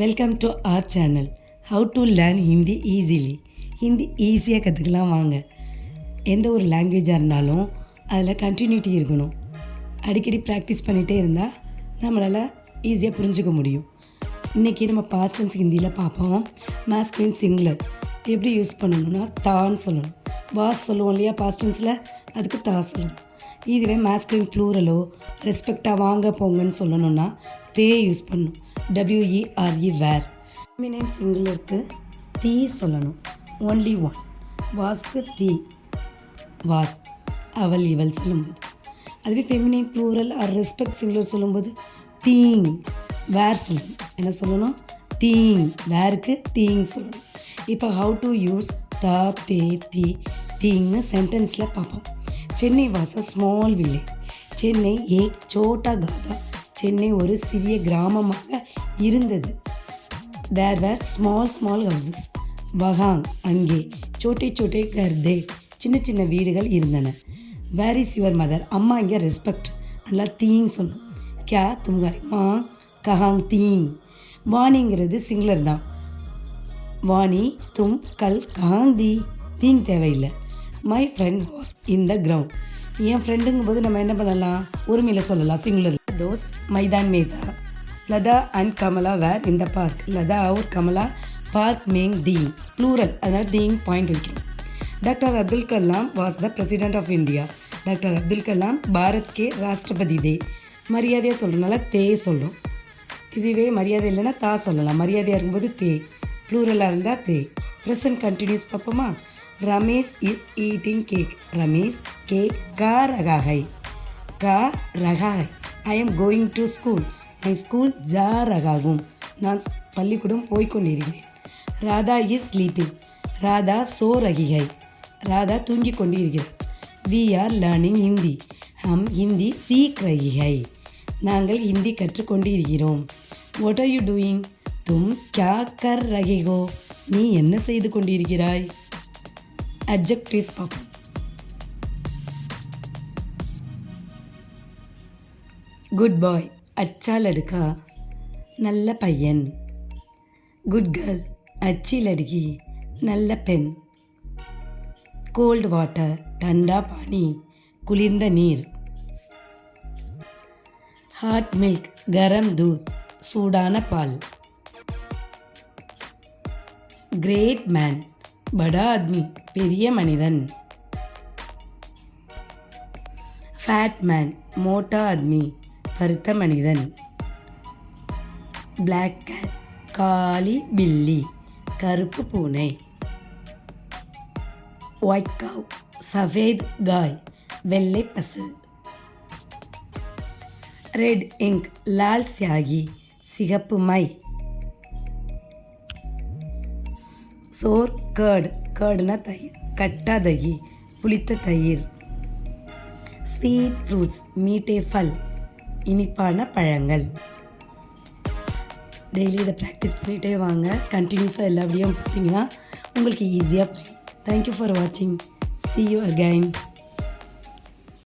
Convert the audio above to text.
Welcome to our channel how to learn Hindi easily Hindi ஈஸியாக கற்றுக்கலாம் வாங்க. எந்த ஒரு லாங்குவேஜாக இருந்தாலும் அதில் கண்டினியூட்டி இருக்கணும். அடிக்கடி ப்ராக்டிஸ் பண்ணிகிட்டே இருந்தால் நம்மளால் ஈஸியாக புரிஞ்சுக்க முடியும். இன்றைக்கி நம்ம பாஸ்டன்ஸ் ஹிந்தியில் பார்ப்போம். மாஸ்கின் சிங்குலர் எப்படி யூஸ் பண்ணணும்னா தான்னு சொல்லணும். வாஸ் சொல்லுவோம் இல்லையா பாஸ்டன்ஸில் அதுக்கு தா சொல்லணும். இதுவே மாஸ்கின் ப்ளூரலோ ரெஸ்பெக்டாக வாங்க போங்கன்னு சொல்லணும்னா தே யூஸ் பண்ணணும். WERE were. ஃபெமினைன் சிங்குலருக்கு தீ சொல்லணும். ஒன்லி ஒன் வாஸ்க்கு தீ வாஸ். அவள் இவள் சொல்லும்போது. அதுவே feminine plural or respect singular சொல்லும்போது தீங். வேர் சொல்லணும். என்ன சொல்லணும்? தீங். வேருக்கு தீங் சொல்லணும். இப்போ ஹவு டு யூஸ் தா தே தி. தீங்னு சென்டென்ஸில் பார்ப்போம். Chennai was a small village Chennai ஏ சோட்டா காதா? சென்னை ஒரு சிறிய கிராமமாக இருந்தது. There were small small houses வகாங் அங்கே. சோட்டே சோட்டே கர்தே. சின்ன சின்ன வீடுகள் இருந்தன. வேர் இஸ் யுவர் மதர் அம்மா இங்கே ரெஸ்பெக்ட் நல்லா தீங் சொல்லணும் கே தும்காரி மா கஹாங் தீங். வாணிங்கிறது சிங்குலர் தான். வாணி தும் கல் கஹாங் தி. தீங் தேவையில்லை. My friend was in the ground என் ஃப்ரெண்டுங்கும் போது நம்ம என்ன பண்ணலாம்? உரிமையில் சொல்லலாம். சிங்குலர் தோஸ் மைதான் மேதா. லதா அண்ட் கமலா வேர் இந்த பார்க். லதா அவுர் கமலா பார்க் மேங் டீங் ப்ளூரல் அதனால் டீங் பாயிண்ட் வைக்கணும் doctor Abdul Kalam was the president of India doctor Abdul Kalam Bharat K ராஷ்டிரபதி தே. மரியாதையாக சொல்கிறனால தே சொல்லும் இதுவே மரியாதை இல்லைன்னா தா சொல்லலாம். மரியாதையாக இருக்கும்போது தே. ப்ளூரலாக இருந்தால் தே. ப்ரெசன்ட் கண்டினியூஸ் பார்ப்போமா? Ramesh is eating cake Ramesh cake கா ரகாகை. கா ரகாகை. I am going to school my school ஜா ரகாகும் நான் பள்ளிக்கூடம் போய்கொண்டிருக்கிறேன் ராதா இஸ் ஸ்லீப்பிங் ராதா சோ ரகிகை ராதா தூங்கிக் கொண்டிருக்கிறார். வி ஆர் லேர்னிங் ஹிந்தி ஹம் ஹிந்தி சீக் ரகிகை நாங்கள் ஹிந்தி கற்றுக்கொண்டிருக்கிறோம் வாட் ஆர் யூ டூயிங் தும் கியா கர் ரகிகோ? நீ என்ன செய்து கொண்டிருக்கிறாய்? அட்ஜெக்டிவ்ஸ் பார்ப்போம். குட் பாய் அச்சா லடுக்கா நல்ல பையன். குட் கேர்ள் அச்சி லடுக்கி நல்ல பெண். கோல்டு வாட்டர் டண்டா பானி குளிர்ந்த நீர். ஹாட் மில்க் கரம் தூத் சூடான பால். கிரேட் மேன் படா ஆத்மி பெரிய மனிதன். ஃபேட் மேன் மோட்டா ஆத்மி பருத்த மனிதன் பிளாக் கேட் காளி பில்லி கருப்பு பூனை ஒயிட் கவ் சஃபேத் காய் வெள்ளை பசு ரெட் இங்க் லால் சியாகி சிகப்பு மை சோர் கேர்டு கேர்டுனா தயிர் கட்டா தகி புளித்த தயிர் ஸ்வீட் ஃப்ரூட்ஸ் மீட்டே ஃபல் இனிப்பான பழங்கள். டெய்லி இதை ப்ராக்டிஸ் பண்ணிகிட்டே வாங்க. கண்டினியூஸாக எல்லா வீடியோவும் பார்த்தீங்கன்னா உங்களுக்கு ஈஸியாக புரியும். தேங்க்யூ ஃபார் வாட்சிங் சி யூ அகைன்